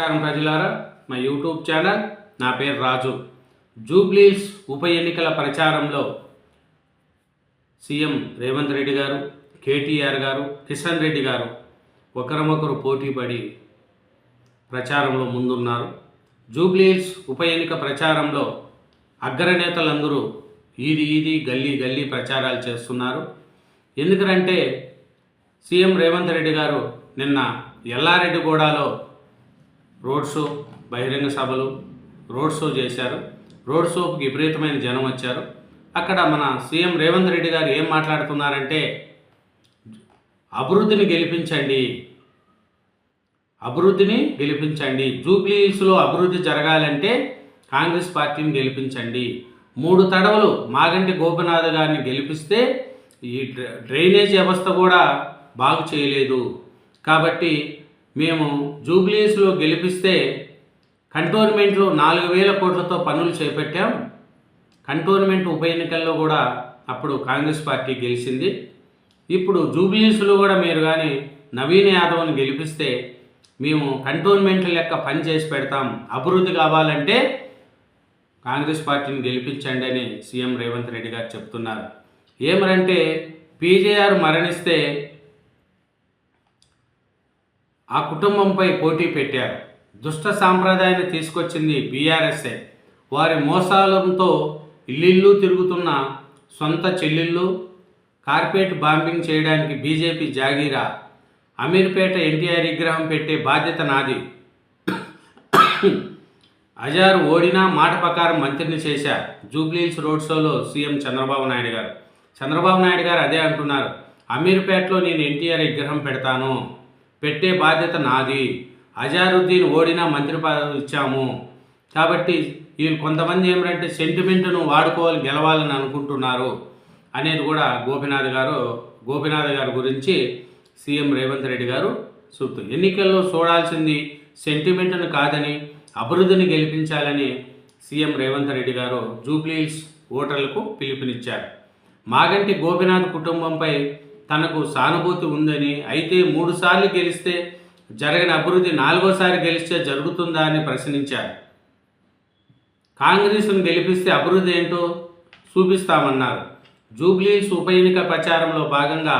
నమస్కారం ప్రజలారా. మా యూట్యూబ్ ఛానల్ నా పేరు రాజు. జూబ్లీస్ ఉప ఎన్నికల ప్రచారంలో సీఎం రేవంత్ రెడ్డి గారు కేటీఆర్ గారు కిషన్ రెడ్డి గారు ఒకరినొకరు పోటీపడి ప్రచారంలో ముందున్నారు. జూబ్లీస్ ఉప ఎన్నిక ప్రచారంలో అగ్రనేతలందరూ ఈది ఈది గల్లీ గల్లీ ప్రచారాలు చేస్తున్నారు. ఎందుకంటే సీఎం రేవంత్ రెడ్డి గారు నిన్న ఎల్లారెడ్డిగూడలో రోడ్ షో బహిరంగ సభలు రోడ్ షో చేశారు. రోడ్ షోకి విపరీతమైన జనం వచ్చారు. అక్కడ మన సీఎం రేవంత్ రెడ్డి గారు ఏం మాట్లాడుతున్నారంటే అభివృద్ధిని గెలిపించండి. అభివృద్ధిని గెలిపించండి. జూబ్లీస్లో అభివృద్ధి జరగాలంటే కాంగ్రెస్ పార్టీని గెలిపించండి. మూడు తడవలు మాగంటి గోపినాథ్ గారిని గెలిపిస్తే ఈ డ్రైనేజ్ వ్యవస్థ కూడా బాగు చేయలేదు. కాబట్టి మేము జూబ్లీస్లో గెలిపిస్తే కంటోన్మెంట్లో నాలుగు వేల కోట్లతో పనులు చేపట్టాం. కంటోన్మెంట్ ఉప ఎన్నికల్లో కూడా అప్పుడు కాంగ్రెస్ పార్టీ గెలిచింది. ఇప్పుడు జూబ్లీస్లో కూడా మీరు కానీ నవీన్ యాదవ్ని గెలిపిస్తే మేము కంటోన్మెంట్ లెక్క పని చేసి పెడతాం. అభివృద్ధి కావాలంటే కాంగ్రెస్ పార్టీని గెలిపించండి అని సీఎం రేవంత్ రెడ్డి గారు చెప్తున్నారు. ఏమరంటే పీజేఆర్ మరణిస్తే ఆ కుటుంబంపై పోటీ పెట్టారు. దుష్ట సాంప్రదాయాన్ని తీసుకొచ్చింది బీఆర్ఎస్ఏ. వారి మోసాలంతో ఇల్లిల్లు తిరుగుతున్న సొంత చెల్లెళ్ళు కార్పొరేట్ బాంబింగ్ చేయడానికి బీజేపీ జాగీరా. అమీర్పేట ఎన్టీఆర్ విగ్రహం పెట్టే బాధ్యత నాది. అజార్ ఓడినా మాట ప్రకారం మంత్రిని చేశారు. జూబ్లీహిల్స్ రోడ్ షోలో సీఎం చంద్రబాబు నాయుడు గారు. చంద్రబాబు నాయుడు గారు అదే అంటున్నారు. అమీర్పేటలో నేను ఎన్టీఆర్ విగ్రహం పెడతాను. పెట్టే బాధ్యత నాది. అజారుద్దీన్ ఓడినా మంత్రి పదవి ఇచ్చాము. కాబట్టి వీళ్ళు కొంతమంది ఏమిటంటే సెంటిమెంట్ను వాడుకోవాలి గెలవాలని అనుకుంటున్నారు అనేది కూడా గోపినాథ్ గారు గోపినాథ్ గారి గురించి సీఎం రేవంత్ రెడ్డి గారు చెప్తూ ఎన్నికల్లో చూడాల్సింది సెంటిమెంట్ను కాదని అభివృద్ధిని గెలిపించాలని సీఎం రేవంత్ రెడ్డి గారు జూబ్లీహిల్స్ ఓటర్లకు పిలుపునిచ్చారు. మాగంటి గోపినాథ్ కుటుంబంపై తనకు సానుభూతి ఉందని అయితే మూడుసార్లు గెలిస్తే జరగని అభివృద్ధి నాలుగోసారి గెలిస్తే జరుగుతుందా అని ప్రశ్నించారు. కాంగ్రెస్ను గెలిపిస్తే అభివృద్ధి ఏంటో చూపిస్తామన్నారు. జూబ్లీస్ ఉప ఎన్నిక ప్రచారంలో భాగంగా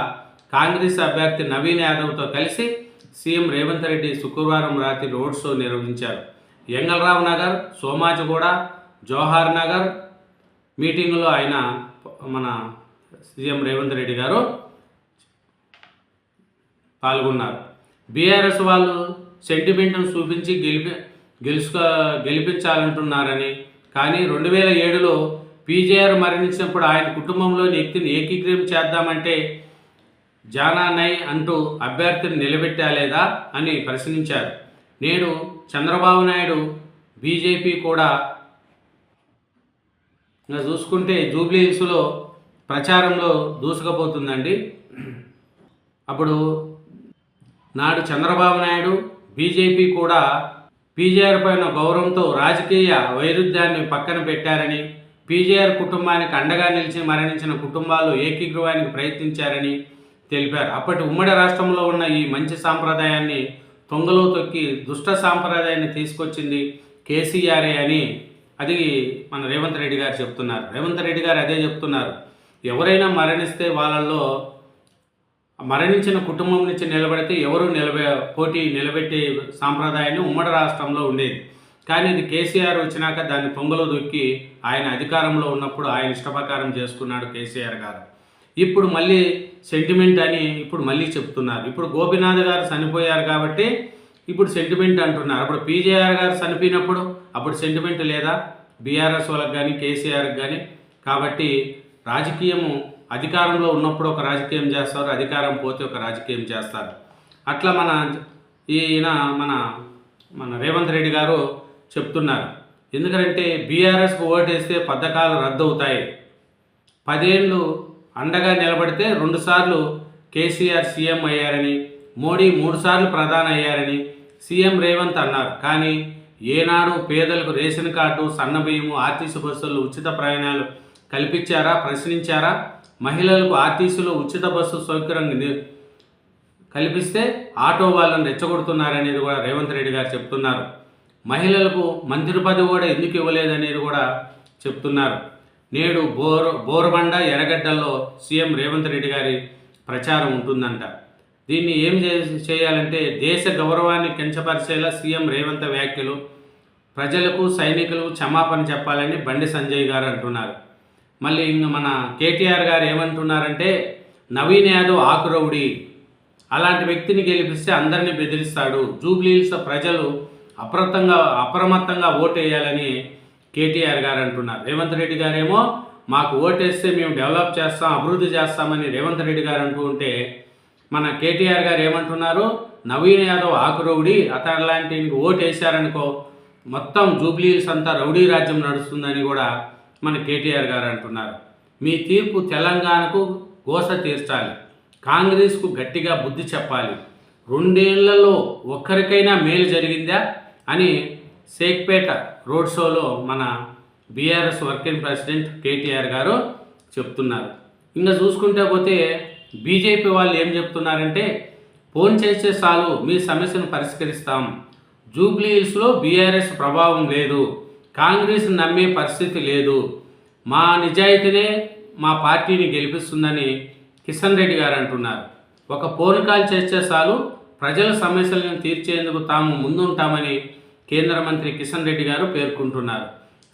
కాంగ్రెస్ అభ్యర్థి నవీన్ యాదవ్తో కలిసి సీఎం రేవంత్ రెడ్డి శుక్రవారం రాత్రి రోడ్ షో నిర్వహించారు. ఎంగళరావు నగర్ సోమాజిగూడ జవహర్ నగర్ మీటింగ్లో ఆయన మన సీఎం రేవంత్ రెడ్డి గారు పాల్గొన్నారు. బీఆర్ఎస్ వాళ్ళు సెంటిమెంట్ను చూపించి గెలిపి గెలుచుకో గెలిపించాలంటున్నారని. కానీ రెండు వేల ఏడులో పీజేఆర్ మరణించినప్పుడు ఆయన కుటుంబంలోని వ్యక్తిని ఏకీకృతం చేద్దామంటే జానా నై అంటూ అభ్యర్థిని నిలబెట్టాలేదా అని ప్రశ్నించారు. నేడు చంద్రబాబు నాయుడు బీజేపీ కూడా చూసుకుంటే జూబ్లీ హిల్స్లో ప్రచారంలో దూసుకుపోతుందండి. అప్పుడు నాడు చంద్రబాబు నాయుడు బీజేపీ కూడా పీజేఆర్ పైన గౌరవంతో రాజకీయ వైరుధ్యాన్ని పక్కన పెట్టారని పీజేఆర్ కుటుంబానికి అండగా నిలిచి మరణించిన కుటుంబాలు ఏకీకృవానికి ప్రయత్నించారని తెలిపారు. అప్పటి ఉమ్మడి రాష్ట్రంలో ఉన్న ఈ మంచి సాంప్రదాయాన్ని తొంగలో తొక్కి దుష్ట సాంప్రదాయాన్ని తీసుకొచ్చింది కేసీఆర్ఏ అని అది మన రేవంత్ రెడ్డి గారు చెప్తున్నారు. రేవంత్ రెడ్డి గారు అదే చెప్తున్నారు. ఎవరైనా మరణిస్తే వాళ్ళల్లో మరణించిన కుటుంబం నుంచి నిలబడితే ఎవరు నిలబె పోటీ నిలబెట్టే సాంప్రదాయాన్ని ఉమ్మడి రాష్ట్రంలో ఉండేది. కానీ ఇది కేసీఆర్ వచ్చినాక దాన్ని పొంగలో దొక్కి ఆయన అధికారంలో ఉన్నప్పుడు ఆయన ఇష్టప్రకారం చేసుకున్నాడు కేసీఆర్ గారు. ఇప్పుడు మళ్ళీ సెంటిమెంట్ అని ఇప్పుడు మళ్ళీ చెప్తున్నారు. ఇప్పుడు గోపినాథ్ గారు చనిపోయారు కాబట్టి ఇప్పుడు సెంటిమెంట్ అంటున్నారు. అప్పుడు పీజేఆర్ గారు చనిపోయినప్పుడు అప్పుడు సెంటిమెంట్ లేదా? బీఆర్ఎస్ వాళ్ళకి కానీ కేసీఆర్కి కానీ కాబట్టి రాజకీయము అధికారంలో ఉన్నప్పుడు ఒక రాజకీయం చేస్తారు అధికారం పోతే ఒక రాజకీయం చేస్తారు. అట్లా మన ఈయన మన మన రేవంత్ రెడ్డి గారు చెప్తున్నారు. ఎందుకంటే బీఆర్ఎస్కు ఓటేస్తే పథకాలు రద్దు అవుతాయి పదేళ్ళు అండగా నిలబడితే రెండుసార్లు కేసీఆర్ సీఎం అయ్యారని మోడీ మూడుసార్లు ప్రధాని అయ్యారని సీఎం రేవంత్ అన్నారు. కానీ ఏనాడు పేదలకు రేషన్ కార్డు సన్నబియ్యము ఆర్టీసీ బస్సుల్లో ఉచిత ప్రయాణాలు కల్పించారా ప్రశ్నించారా? మహిళలకు ఆర్టీసీలో ఉచిత బస్సు సౌకర్యం కల్పిస్తే ఆటో వాళ్ళని రెచ్చగొడుతున్నారనేది కూడా రేవంత్ రెడ్డి గారు చెప్తున్నారు. మహిళలకు మంత్రి పదవి కూడా ఎందుకు ఇవ్వలేదనేది కూడా చెప్తున్నారు. నేడు బోర్ బోరబండ ఎర్రగడ్డల్లో సీఎం రేవంత్ రెడ్డి గారి ప్రచారం ఉంటుందంట. దీన్ని ఏం చే- చేయాలంటే దేశ గౌరవాన్ని కించపరిచేలా సీఎం రేవంత్ వ్యాఖ్యలు ప్రజలకు సైనికులు క్షమాపణ చెప్పాలని బండి సంజయ్ గారు అంటున్నారు. మళ్ళీ ఇంక మన కేటీఆర్ గారు ఏమంటున్నారంటే నవీన్ యాదవ్ ఆకురౌడి అలాంటి వ్యక్తిని గెలిపిస్తే అందరినీ బెదిరిస్తాడు. జూబ్లీహిల్స్ ప్రజలు అప్రమత్తంగా అప్రమత్తంగా ఓటేయాలని కేటీఆర్ గారు అంటున్నారు. రేవంత్ రెడ్డి గారేమో మాకు ఓటేస్తే మేము డెవలప్ చేస్తాం అభివృద్ధి చేస్తామని రేవంత్ రెడ్డి గారు అంటూ ఉంటే మన కేటీఆర్ గారు ఏమంటున్నారు? నవీన్ యాదవ్ ఆకురౌడి అతను లాంటి ఓటు వేశారనుకో మొత్తం జూబ్లీహిల్స్ అంతా రౌడీ రాజ్యం నడుస్తుందని కూడా మన కేటీఆర్ గారు అంటున్నారు. మీ తీర్పు తెలంగాణకు గోస తీర్చాలి. కాంగ్రెస్కు గట్టిగా బుద్ధి చెప్పాలి. రెండేళ్ళలో ఒక్కరికైనా మేలు జరిగిందా అని షేక్పేట రోడ్ షోలో మన బీఆర్ఎస్ వర్కింగ్ ప్రెసిడెంట్ కేటీఆర్ గారు చెప్తున్నారు. ఇంకా చూసుకుంటే పోతే బీజేపీ వాళ్ళు ఏం చెప్తున్నారంటే ఫోన్ చేస్తే చాలు మీ సమస్యను పరిష్కరిస్తాం. జూబ్లీ హిల్స్లో బీఆర్ఎస్ ప్రభావం లేదు. కాంగ్రెస్ నమ్మే పరిస్థితి లేదు. మా నిజాయితీనే మా పార్టీని గెలిపిస్తుందని కిషన్ రెడ్డి గారు అంటున్నారు. ఒక ఫోన్ కాల్ చేస్తే చాలు ప్రజల సమస్యలను తీర్చేందుకు తాము ముందుంటామని కేంద్ర మంత్రి కిషన్ రెడ్డి గారు పేర్కొంటున్నారు.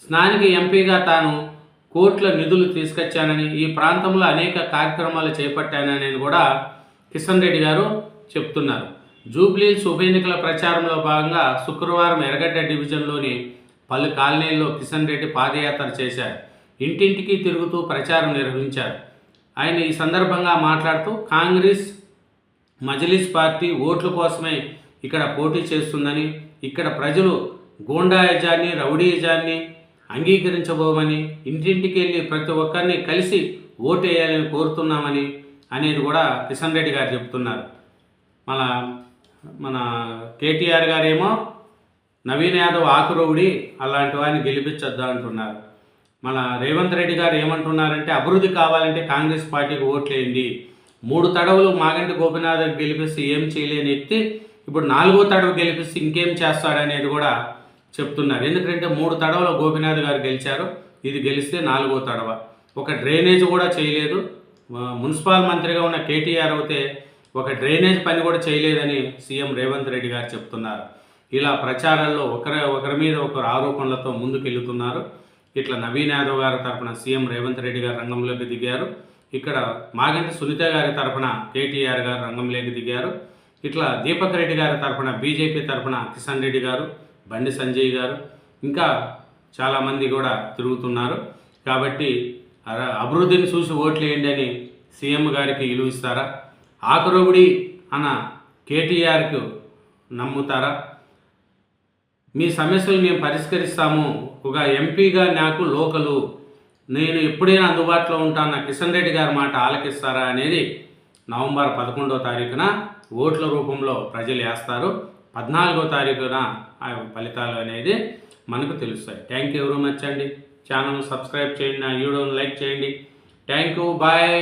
స్నానిక ఎంపీగా తాను కోట్ల నిధులు తీసుకొచ్చానని ఈ ప్రాంతంలో అనేక కార్యక్రమాలు చేపట్టానని కూడా కిషన్ రెడ్డి గారు చెప్తున్నారు. జూబ్లీహిల్స్ ఉప ఎన్నికల ప్రచారంలో భాగంగా శుక్రవారం ఎర్రగడ్డ డివిజన్లోని పలు కాలనీల్లో కిషన్ రెడ్డి పాదయాత్ర చేశారు. ఇంటింటికి తిరుగుతూ ప్రచారం నిర్వహించారు. ఆయన ఈ సందర్భంగా మాట్లాడుతూ కాంగ్రెస్ మజ్లిస్ పార్టీ ఓట్ల కోసమే ఇక్కడ పోటీ చేస్తుందని ఇక్కడ ప్రజలు గూండాయజాన్ని రౌడీయజాన్ని అంగీకరించబోమని ఇంటింటికి వెళ్ళి ప్రతి ఒక్కరిని కలిసి ఓటేయాలని కోరుతున్నామని అనేది కూడా కిషన్ రెడ్డి గారు చెప్తున్నారు. మన మన కేటీఆర్ గారేమో నవీన్ యాదవ్ ఆకురవుడి అలాంటి వారిని గెలిపించొద్దు అంటున్నారు. మన రేవంత్ రెడ్డి గారు ఏమంటున్నారంటే అభివృద్ధి కావాలంటే కాంగ్రెస్ పార్టీకి ఓట్లేయండి. మూడు తడవలు మాగంటి గోపినాథ్ గెలిపిస్తే ఏం చేయలేని వ్యక్తి ఇప్పుడు నాలుగో తడవ గెలిపిస్తే ఇంకేం చేస్తాడనేది కూడా చెప్తున్నారు. ఎందుకంటే మూడు తడవలు గోపినాథ్ గారు గెలిచారు ఇది గెలిస్తే నాలుగో తడవ. ఒక డ్రైనేజ్ కూడా చేయలేదు. మున్సిపల్ మంత్రిగా ఉన్న కేటీఆర్ అయితే ఒక డ్రైనేజ్ పని కూడా చేయలేదని సీఎం రేవంత్ రెడ్డి గారు చెప్తున్నారు. ఇలా ప్రచారాల్లో ఒకరి ఒకరి మీద ఒకరు ఆరోపణలతో ముందుకెళ్తున్నారు. ఇట్లా నవీన్ యాదవ్ గారి తరపున సీఎం రేవంత్ రెడ్డి గారు రంగంలోకి దిగారు. ఇక్కడ మాగంటి సునీత గారి తరపున కేటీఆర్ గారు రంగంలోకి దిగారు. ఇట్లా దీపక్ రెడ్డి గారి తరపున బీజేపీ తరపున కిషన్ రెడ్డి గారు బండి సంజయ్ గారు ఇంకా చాలామంది కూడా తిరుగుతున్నారు. కాబట్టి అభివృద్ధిని చూసి ఓట్లేయండి అని సీఎం గారికి ఇలువిస్తారా ఆకురోగుడి అన్న కేటీఆర్కు నమ్ముతారా? మీ సమస్యలు మేము పరిష్కరిస్తాము. ఒక ఎంపీగా నాకు లోకలు. నేను ఎప్పుడైనా అందుబాటులో ఉంటాను. కిషన్ రెడ్డి గారి మాట ఆలకిస్తారా అనేది నవంబర్ పదకొండవ తారీఖున ఓట్ల రూపంలో ప్రజలు వేస్తారు. పద్నాలుగో తారీఖున ఆ ఫలితాలు అనేది మనకు తెలుస్తాయి. థ్యాంక్ యూ వెరీ మచ్ అండి. ఛానల్ సబ్స్క్రైబ్ చేయండి. నా వీడియోని లైక్ చేయండి. Thank you bye